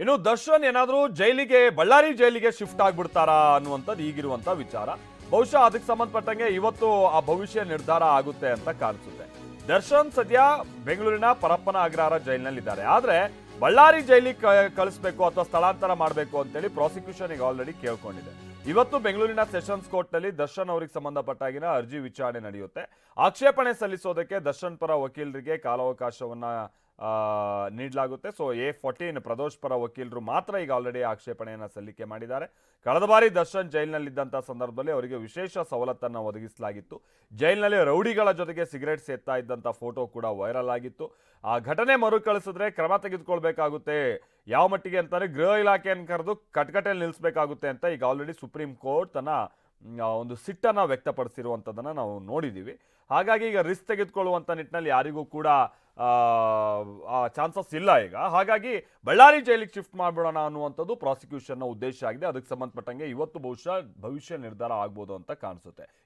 ಇನ್ನು ದರ್ಶನ್ ಏನಾದರೂ ಜೈಲಿಗೆ, ಬಳ್ಳಾರಿ ಜೈಲಿಗೆ ಶಿಫ್ಟ್ ಆಗ್ಬಿಡ್ತಾರಾ ಅನ್ನುವಂಥದ್ದು ಈಗಿರುವಂತ ವಿಚಾರ. ಬಹುಶಃ ಅದಕ್ಕೆ ಸಂಬಂಧಪಟ್ಟಂಗೆ ಇವತ್ತು ಆ ಭವಿಷ್ಯ ನಿರ್ಧಾರ ಆಗುತ್ತೆ ಅಂತ ಕಾಣಿಸುತ್ತೆ. ದರ್ಶನ್ ಸದ್ಯ ಬೆಂಗಳೂರಿನ ಪರಪ್ಪನ ಅಗ್ರಹಾರ ಜೈಲಿನಲ್ಲಿದ್ದಾರೆ. ಆದ್ರೆ ಬಳ್ಳಾರಿ ಜೈಲಿಗೆ ಕಳಿಸ್ಬೇಕು ಅಥವಾ ಸ್ಥಳಾಂತರ ಮಾಡಬೇಕು ಅಂತೇಳಿ ಪ್ರಾಸಿಕ್ಯೂಷನ್ ಈಗ ಆಲ್ರೆಡಿ ಕೇಳ್ಕೊಂಡಿದೆ. ಇವತ್ತು ಬೆಂಗಳೂರಿನ ಸೆಷನ್ಸ್ ಕೋರ್ಟ್ನಲ್ಲಿ ದರ್ಶನ್ ಅವರಿಗೆ ಸಂಬಂಧಪಟ್ಟಾಗಿನ ಅರ್ಜಿ ವಿಚಾರಣೆ ನಡೆಯುತ್ತೆ. ಆಕ್ಷೇಪಣೆ ಸಲ್ಲಿಸೋದಕ್ಕೆ ದರ್ಶನ್ ಪರ ವಕೀಲರಿಗೆ ಕಾಲಾವಕಾಶವನ್ನ ನೀಡಲಾಗುತ್ತೆ. ಸೊ ಎ ಫೋರ್ಟೀನ್ ಪ್ರದೋಷ್ ಪರ ವಕೀಲರು ಮಾತ್ರ ಈಗ ಆಲ್ರೆಡಿ ಆಕ್ಷೇಪಣೆಯನ್ನು ಸಲ್ಲಿಕೆ ಮಾಡಿದ್ದಾರೆ. ಕಳೆದ ಬಾರಿ ದರ್ಶನ್ ಜೈಲಿನಲ್ಲಿದ್ದಂಥ ಸಂದರ್ಭದಲ್ಲಿ ಅವರಿಗೆ ವಿಶೇಷ ಸವಲತ್ತನ್ನು ಒದಗಿಸಲಾಗಿತ್ತು. ಜೈಲಿನಲ್ಲಿ ರೌಡಿಗಳ ಜೊತೆಗೆ ಸಿಗರೇಟ್ ಸೇರ್ತಾ ಇದ್ದಂಥ ಫೋಟೋ ಕೂಡ ವೈರಲ್ ಆಗಿತ್ತು. ಆ ಘಟನೆ ಮರುಕಳಿಸಿದ್ರೆ ಕ್ರಮ ತೆಗೆದುಕೊಳ್ಬೇಕಾಗುತ್ತೆ. ಯಾವ ಮಟ್ಟಿಗೆ ಅಂತಾರೆ, ಗೃಹ ಇಲಾಖೆಯನ್ನು ಕರೆದು ಕಟ್ಕಟೆಯಲ್ಲಿ ನಿಲ್ಲಿಸಬೇಕಾಗುತ್ತೆ ಅಂತ ಈಗ ಆಲ್ರೆಡಿ ಸುಪ್ರೀಂ ಕೋರ್ಟ್ ತನ್ನ ಒಂದು ಸಿಟ್ಟನ್ನು ವ್ಯಕ್ತಪಡಿಸಿರುವಂಥದ್ದನ್ನು ನಾವು ನೋಡಿದ್ದೀವಿ. ಹಾಗಾಗಿ ಈಗ ರಿಸ್ಕ್ ತೆಗೆದುಕೊಳ್ಳುವಂಥ ನಿಟ್ಟಿನಲ್ಲಿ ಯಾರಿಗೂ ಕೂಡ ಚಾನ್ಸಸ್ ಇಲ್ಲ ಈಗ. ಹಾಗಾಗಿ ಬಳ್ಳಾರಿ ಜೈಲಿಗೆ ಶಿಫ್ಟ್ ಮಾಡಿಬಿಡೋಣ ಅನ್ನುವಂಥದ್ದು ಪ್ರಾಸಿಕ್ಯೂಷನ್ನ ಉದ್ದೇಶ ಆಗಿದೆ. ಅದಕ್ಕೆ ಸಂಬಂಧಪಟ್ಟಂಗೆ ಇವತ್ತು ಬಹುಶಃ ಭವಿಷ್ಯ ನಿರ್ಧಾರ ಆಗ್ಬೋದು ಅಂತ ಕಾಣಿಸುತ್ತೆ.